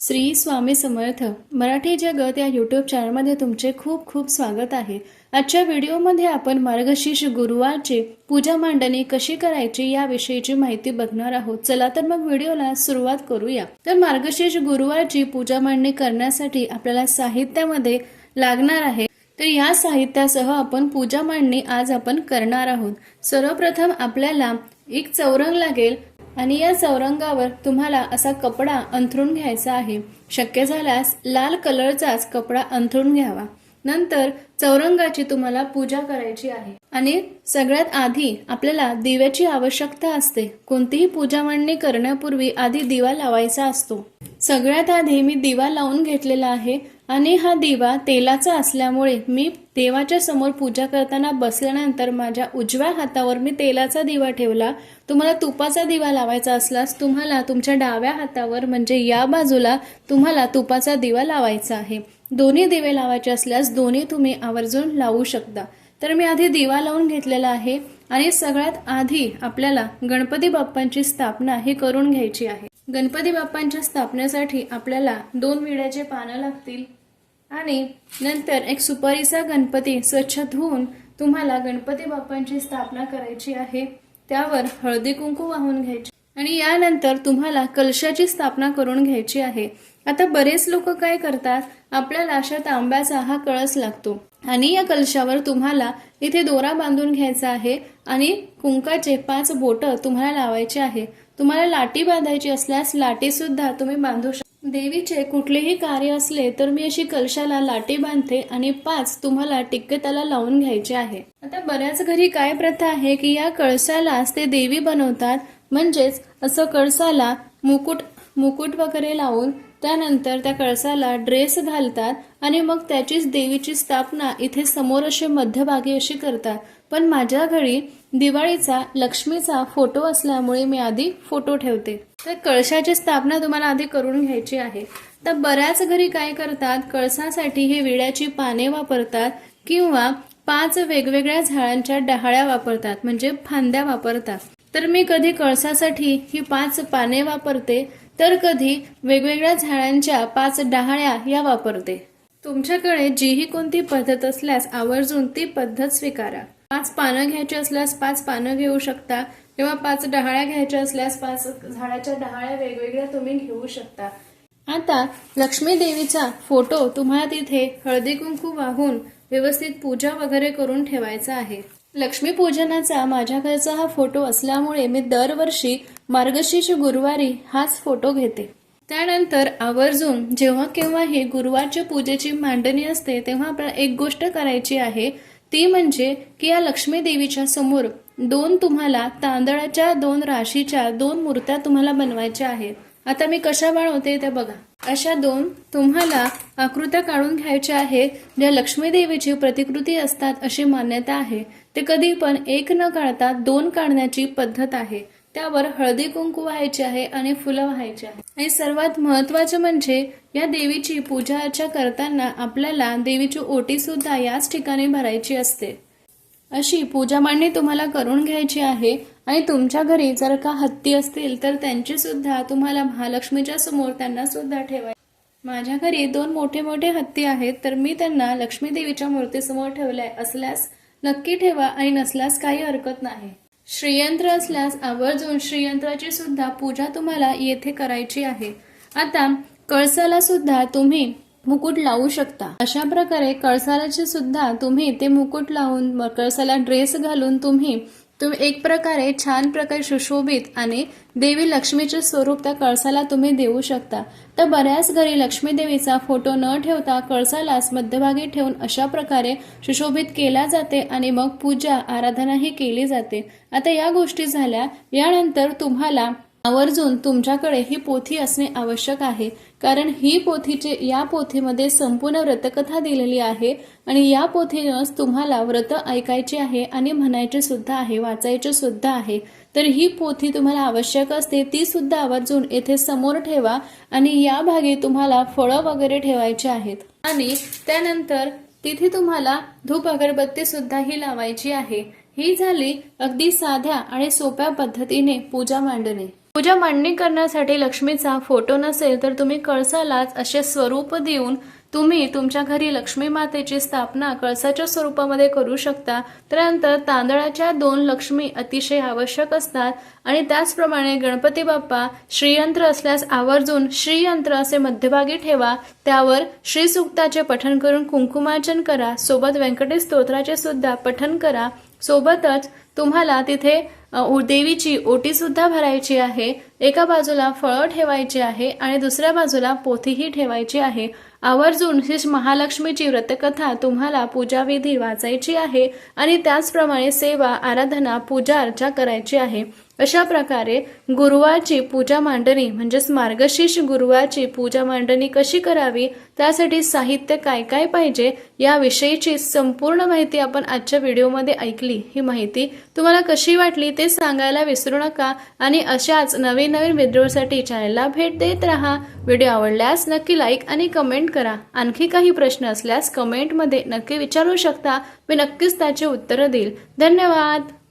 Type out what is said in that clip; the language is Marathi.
श्री स्वामी समर्थ. मराठी जगत या यूट्यूब चॅनलमध्ये तुमचे खूप खूप स्वागत आहे. आजच्या व्हिडिओमध्ये आपण मार्गशीर्ष गुरुवारची पूजा मांडणी कशी करायची याविषयीची माहिती बघणार आहोत. चला तर मग व्हिडिओला सुरुवात करूया. तर मार्गशीर्ष गुरुवारची पूजा मांडणी करण्यासाठी आपल्याला साहित्यामध्ये लागणार आहे. तर या साहित्यासह आपण पूजा मांडणी आज आपण करणार आहोत. सर्वप्रथम आपल्याला एक चौरंग लागेल. आणि या चौरंगावर तुम्हाला असा कपडा अंथरून घ्यायचा आहे. शक्य झाल्यास लाल कलरचाच कपडा अंथरून घ्यावा. नंतर चौरंगाची तुम्हाला पूजा करायची आहे. आणि सगळ्यात आधी आपल्याला दिव्याची आवश्यकता असते. कोणतीही पूजा मांडणी करण्यापूर्वी आधी दिवा लावायचा असतो. सगळ्यात आधी मी दिवा लावून घेतलेला आहे आणि हा दिवा तेलाचा असल्यामुळे मी देवाच्या समोर पूजा करताना बसल्यानंतर माझ्या उजव्या हातावर मी तेलाचा दिवा ठेवला. तुम्हाला तुपाचा दिवा लावायचा असल्यास तुम्हाला तुमच्या डाव्या हातावर म्हणजे या बाजूला तुम्हाला तुपाचा दिवा लावायचा आहे. दोन्ही दिवे लावायचे असल्यास दोन्ही तुम्ही आवर्जून लावू शकता. तर मी आधी दिवा लावून घेतलेला आहे आणि सगळ्यात आधी आपल्याला गणपती बाप्पांची स्थापना ही करून घ्यायची आहे. गणपती बाप्पांच्या स्थापनेसाठी आपल्याला दोन विड्याचे पानं लागतील आणि नंतर एक सुपारीचा गणपती स्वच्छ धुवून तुम्हाला गणपती बाप्पांची स्थापना करायची आहे. त्यावर हळदी कुंकू वाहून घ्यायची आणि यानंतर तुम्हाला कलशाची स्थापना करून घ्यायची आहे. आता बरेच लोक काय करतात? आपल्याला अशा तांब्याचा हा कळस लागतो. आणि या कलशावर तुम्हाला इथे दोरा बांधून घ्यायचा आहे आणि कुंकाचे पाच बोट तुम्हाला लावायचे आहे. तुम्हाला लाटी बांधायची असल्यास लाटी सुद्धा तुम्ही बांधू शकता देवीचे कुठलेही कार्य असले तर मी अशी कलशाला लाटी बांधते आणि पाच तुम्हाला टिक्के त्याला लावून घ्यायचे आहे. आता बऱ्याच घरी काय प्रथा आहे की या कळसालाच ते देवी बनवतात. म्हणजेच असं कळसाला मुकुट मुकुट वगैरे लावून त्यानंतर त्या कळसाला ड्रेस घालतात आणि मग त्याचीच देवीची स्थापना इथे समोर अशी मध्यभागी अशी करतात. पण माझ्या घरी दिवाळीचा लक्ष्मीचा फोटो असल्यामुळे मी आधी फोटो ठेवते. तर कळशाची स्थापना तुम्हाला आधी करून घ्यायची आहे. तर बऱ्याच घरी काय करतात कळसासाठी हे विड्याची पाने वापरतात किंवा पाच वेगवेगळ्या झाडांच्या डहाळ्या वापरतात म्हणजे फांद्या वापरतात. तर मी कधी कळसासाठी ही पाच पाने वापरते तर कधी वेगवेगळ्या झाडांच्या पाच डहाळ्या या वापरते. तुमच्याकडे जीही कोणती पद्धत असल्यास आवर्जून ती पद्धत स्वीकारा. पाच पानं घ्यायची असल्यास पाच पानं घेऊ शकता किंवा पाच डहाळ्या घ्यायच्या असल्यास पाच झाडाच्या डहाळ्या वेगवेगळ्या तुम्ही घेऊ शकता. आता लक्ष्मी देवीचा फोटो तुम्हाला तिथे हळदी कुंकू वाहून व्यवस्थित पूजा वगैरे करून ठेवायचा आहे. लक्ष्मीपूजनाचा माझ्या घरचा हा फोटो असल्यामुळे मी दरवर्षी मार्गशीर्ष गुरुवारी हाच फोटो घेते. त्यानंतर आवर्जून जेव्हा केव्हाही गुरुवारच्या पूजेची मांडणी असते तेव्हा आपल्याला एक गोष्ट करायची आहे. ती म्हणजे की या लक्ष्मी देवीच्या समोर दोन तुम्हाला तांदळाच्या दोन राशीच्या दोन मूर्त्या तुम्हाला बनवायच्या आहेत. आता मी कशा बनवते त्या बघा. अशा दोन तुम्हाला आकृत्या काढून घ्यायच्या आहेत ज्या लक्ष्मी देवीची प्रतिकृती असतात अशी मान्यता आहे. ते कधी पण एक न काढता दोन काढण्याची पद्धत आहे. त्यावर हळदी कुंकू व्हायची आहे आणि फुलं व्हायचे आहे. आणि सर्वात महत्वाचं म्हणजे या देवीची पूजा अर्चा करताना आपल्याला देवीची ओटी सुद्धा याच ठिकाणी भरायची असते. अशी पूजा मांडणी तुम्हाला करून घ्यायची आहे. आणि तुमच्या घरी जर का हत्ती असतील तर त्यांची सुद्धा तुम्हाला महालक्ष्मीच्या समोर त्यांना सुद्धा ठेवाय माझ्या घरी दोन मोठे मोठे हत्ती आहेत तर मी त्यांना लक्ष्मी देवीच्या मूर्तीसमोर ठेवलंय. असल्यास नक्की ठेवा आणि नसल्यास काही हरकत नाही. श्रीयंत्र असल्यास आवर्जून श्रीयंत्राची सुद्धा पूजा तुम्हाला येथे करायची आहे. आता कळसाला सुद्धा तुम्ही मुकुट लावू शकता. अशा प्रकारे कळसालाचे सुद्धा तुम्ही ते मुकुट लावून कळसाला ड्रेस घालून तुम्ही तुम्ही एक प्रकारे छान प्रकारे सुशोभित आणि देवी लक्ष्मीचे स्वरूप त्या कळसाला तुम्ही देऊ शकता. तर बऱ्याच घरी लक्ष्मी देवीचा फोटो न ठेवता कळसालाच मध्यभागी ठेवून अशा प्रकारे सुशोभित केला जाते आणि मग पूजा आराधनाही केली जाते. आता या गोष्टी झाल्या. यानंतर तुम्हाला आवर्जून तुमच्याकडे ही पोथी असणे आवश्यक आहे कारण ही पोथीचे या पोथीमध्ये संपूर्ण व्रतकथा दिलेली आहे आणि या पोथीनंच तुम्हाला व्रत ऐकायचे आहे आणि म्हणायचे सुद्धा आहे वाचायचे सुद्धा आहे. तर ही पोथी तुम्हाला आवश्यक असते ती सुद्धा आवर्जून येथे समोर ठेवा आणि या भागी तुम्हाला फळं वगैरे ठेवायचे आहेत. आणि त्यानंतर तिथे तुम्हाला धूप अगरबत्ती सुद्धा ही लावायची आहे. ही झाली अगदी साध्या आणि सोप्या पद्धतीने पूजा मांडणे. पूजा मांडणी करण्यासाठी लक्ष्मीचा फोटो नसेल तर तुम्ही कळसालाच असे स्वरूप देऊन तुम्ही तुमच्या घरी लक्ष्मी मातेची स्थापना कळसाच्या स्वरूपामध्ये करू शकता. त्यानंतर तांदळाच्या दोन लक्ष्मी अतिशय आवश्यक असतात आणि त्याचप्रमाणे गणपती बाप्पा श्रीयंत्र असल्यास आवर्जून श्रीयंत्र असे मध्यभागी ठेवा. त्यावर श्रीसुक्ताचे पठण करून कुंकुमार्चन करा. सोबत व्यंकटेश स्तोत्राचे सुद्धा पठण करा. सोबतच तुम्हाला तिथे उ- देवीची ओटी सुद्धा भरायची आहे. एका बाजूला फळं ठेवायची आहे आणि दुसऱ्या बाजूला पोथीही ठेवायची आहे. आवर्जून ही महालक्ष्मीची व्रतकथा तुम्हाला पूजाविधी वाचायची आहे आणि त्याचप्रमाणे सेवा आराधना पूजा अर्चा करायची आहे. अशा प्रकारे गुरुवारची पूजा मांडणी म्हणजेच मार्गशीर्ष गुरुवारची पूजा मांडणी कशी करावी? त्यासाठी साहित्य काय काय पाहिजे? याविषयीची संपूर्ण माहिती आपण आजच्या व्हिडिओमध्ये ऐकली. ही माहिती तुम्हाला कशी वाटली ते सांगायला विसरू नका आणि अशाच नवीन नवीन व्हिडिओसाठी चॅनलला भेट देत राहा. व्हिडिओ आवडल्यास नक्की लाईक आणि कमेंट करा. आणखी काही प्रश्न असल्यास कमेंटमध्ये नक्की विचारू शकता. मी नक्कीच त्याचे उत्तरं देईल. धन्यवाद!